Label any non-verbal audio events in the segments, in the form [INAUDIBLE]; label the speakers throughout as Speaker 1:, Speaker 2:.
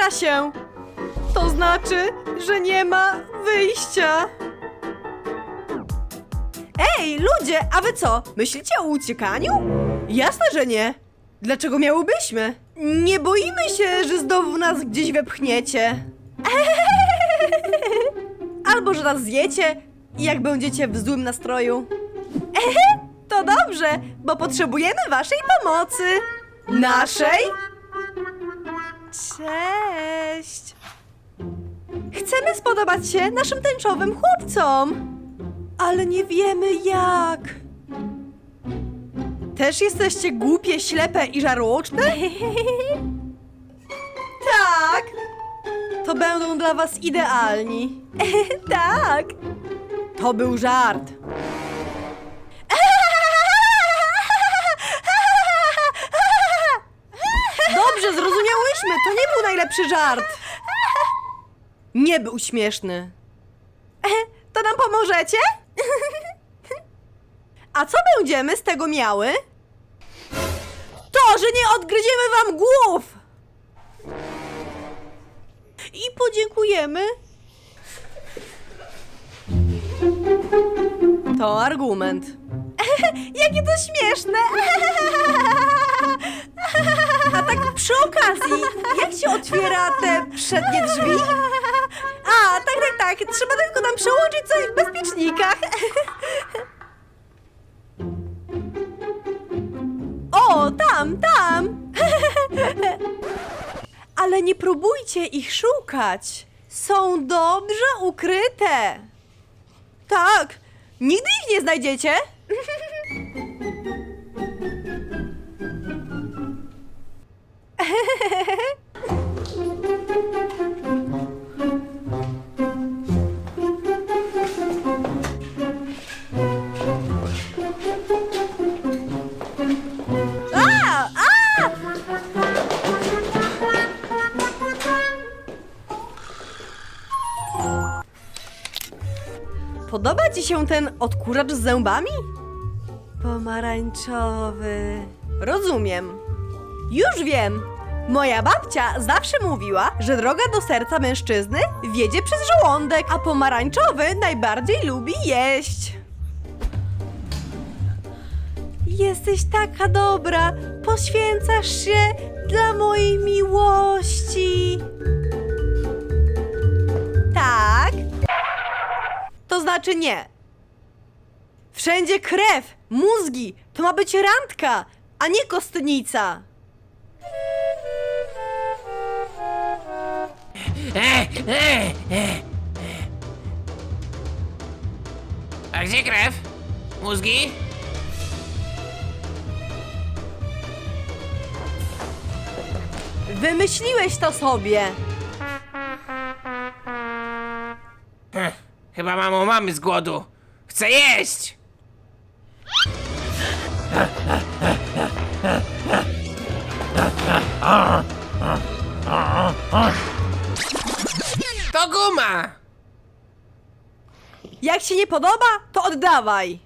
Speaker 1: otwiera się. To znaczy, że nie ma wyjścia. Ej, ludzie, a wy co? Myślicie o uciekaniu? Jasne, że nie. Dlaczego miałybyśmy? Nie boimy się, że znowu nas gdzieś wepchniecie. [LAUGHS] Albo że nas zjecie, jak będziecie w złym nastroju. [LAUGHS] To dobrze, bo potrzebujemy waszej pomocy. Naszej? Cześć. Chcemy spodobać się naszym tęczowym chłopcom, ale nie wiemy jak. Też jesteście głupie, ślepe i żarłoczne? [LAUGHS] tak. To będą dla was idealni. [LAUGHS] tak. To był żart. Najlepszy żart. Nie był śmieszny. To nam pomożecie? A co będziemy z tego miały? To, że nie odgryziemy wam głów! I podziękujemy. To argument. [LAUGHS] Jakie to śmieszne! [LAUGHS] A tak przy okazji, jak się otwiera te przednie drzwi? A, tak, tak, tak. Trzeba tylko nam przełożyć coś w bezpiecznikach. [LAUGHS] O, tam, tam. Ale nie próbujcie ich szukać. Są dobrze ukryte. Tak, nigdy ich nie znajdziecie. Podoba ci się ten odkurzacz z zębami? Pomarańczowy. Rozumiem. Już wiem. Moja babcia zawsze mówiła, że droga do serca mężczyzny wiedzie przez żołądek, a pomarańczowy najbardziej lubi jeść. Jesteś taka dobra, poświęcasz się dla mojej miłości. Tak? To znaczy nie. Wszędzie krew, mózgi, to ma być randka, a nie kostnica.
Speaker 2: A gdzie krew? Mózgi?
Speaker 1: Wymyśliłeś to sobie.
Speaker 2: Chyba mamo mamy z głodu. Chcę jeść!
Speaker 1: Nie podoba, to oddawaj.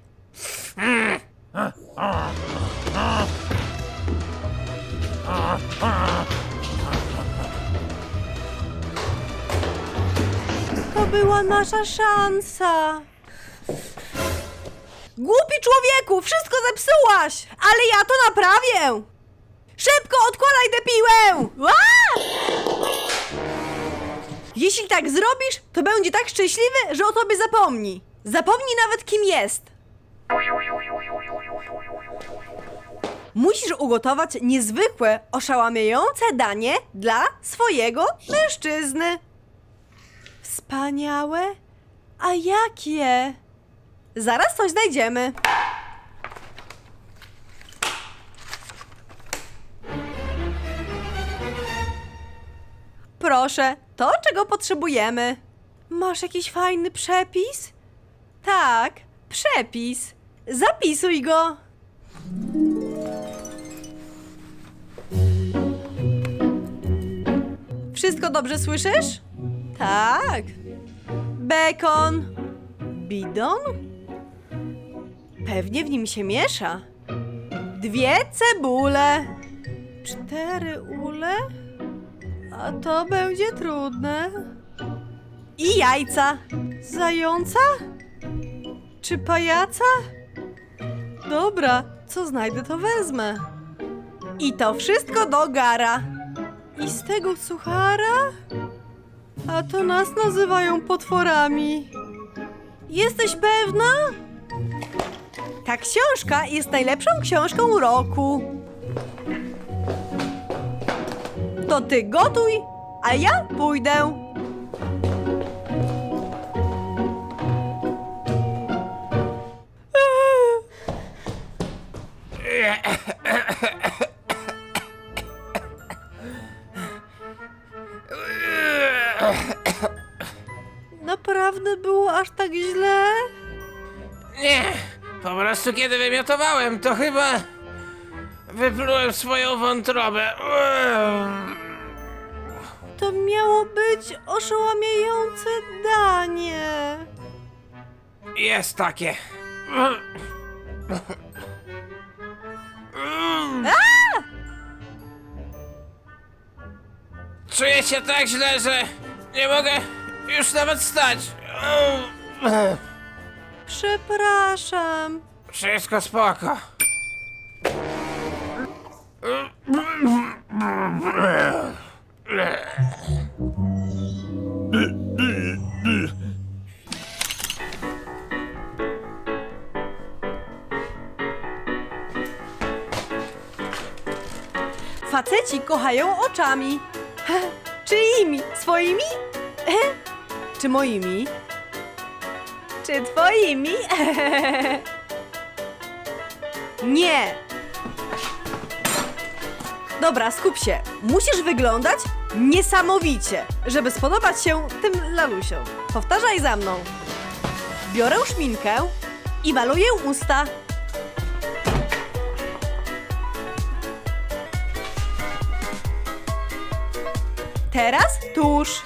Speaker 1: To była nasza szansa. Głupi człowieku, wszystko zepsułaś, ale ja to naprawię. Szybko odkładaj tę piłę! Jeśli tak zrobisz, to będzie tak szczęśliwy, że o tobie zapomni. Zapomnij nawet kim jest. Musisz ugotować niezwykłe, oszałamiające danie dla swojego mężczyzny. Wspaniałe? A jakie? Zaraz coś znajdziemy. Proszę, to czego potrzebujemy. Masz jakiś fajny przepis? Tak, przepis. Zapisuj go. Wszystko dobrze słyszysz? Tak. Bekon. Bidon? Pewnie w nim się miesza. Dwie cebule. Cztery ule? A to będzie trudne. I jajca. Zająca? Czy pajaca? Dobra, co znajdę, to wezmę. I to wszystko do gara. I z tego suchara? A to nas nazywają potworami. Jesteś pewna? Ta książka jest najlepszą książką roku. To ty gotuj, a ja pójdę. Naprawdę było aż tak źle?
Speaker 2: Nie, po prostu kiedy wymiotowałem, to chyba wyplułem swoją wątrobę.
Speaker 1: To miało być oszałamiające danie.
Speaker 2: Jest takie. Czuję się tak źle, że nie mogę już nawet stać.
Speaker 1: Przepraszam.
Speaker 2: Wszystko spoko.
Speaker 1: Faceci kochają oczami. [LAUGHS] Czyimi? Swoimi? [LAUGHS] Czy moimi? Czy twoimi? [LAUGHS] Nie! Dobra, skup się. Musisz wyglądać niesamowicie, żeby spodobać się tym lalusiom. Powtarzaj za mną. Biorę szminkę i maluję usta. Teraz tusz.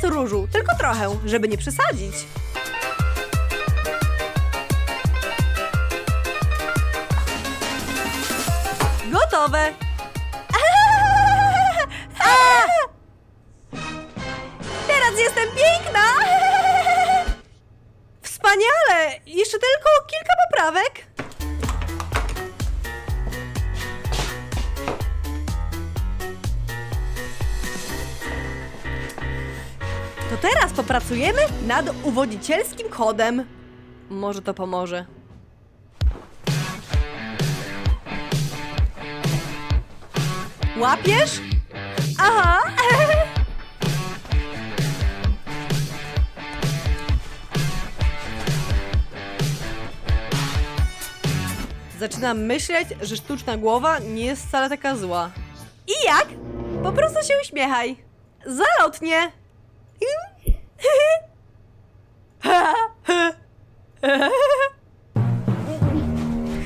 Speaker 1: Teraz różu, tylko trochę, żeby nie przesadzić. Gotowe. Teraz jestem piękna. Wspaniale! Jeszcze tylko kilka poprawek. Teraz popracujemy nad uwodzicielskim kodem. Może to pomoże. Łapiesz? Aha! Zaczynam myśleć, że sztuczna głowa nie jest wcale taka zła. I jak? Po prostu się uśmiechaj. Zalotnie.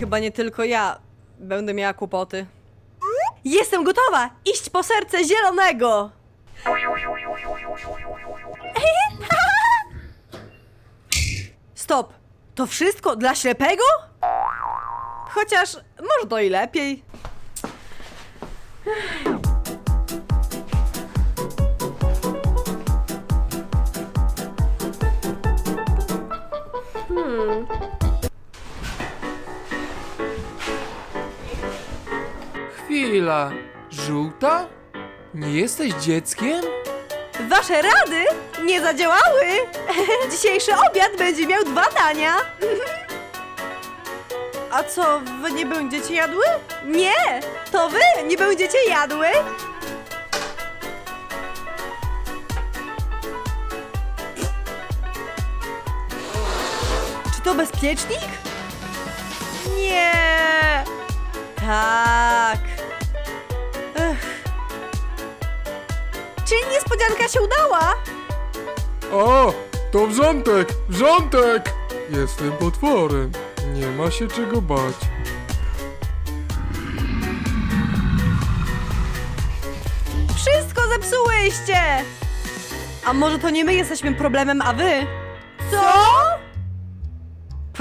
Speaker 1: Chyba nie tylko ja będę miała kłopoty. Jestem gotowa iść po serce zielonego! Stop! To wszystko dla ślepego? Chociaż może to i lepiej.
Speaker 3: Chwila. Żółta? Nie jesteś dzieckiem?
Speaker 1: Wasze rady nie zadziałały! [LAUGHS] Dzisiejszy obiad będzie miał dwa dania. A co, wy nie będziecie jadły? Nie! To wy nie będziecie jadły? To bezpiecznik? Nie! Tak. Ech. Czyli niespodzianka się udała?
Speaker 3: O, to wrzątek! Wrzątek! Jestem potworem. Nie ma się czego bać.
Speaker 1: Wszystko zepsułyście! A może to nie my jesteśmy problemem, a wy? Co?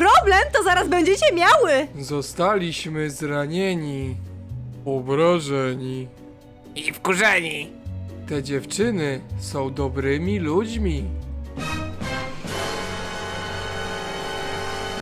Speaker 1: Problem? to zaraz będziecie miały.
Speaker 3: Zostaliśmy zranieni, obrażeni.
Speaker 2: I wkurzeni.
Speaker 3: Te dziewczyny są dobrymi ludźmi.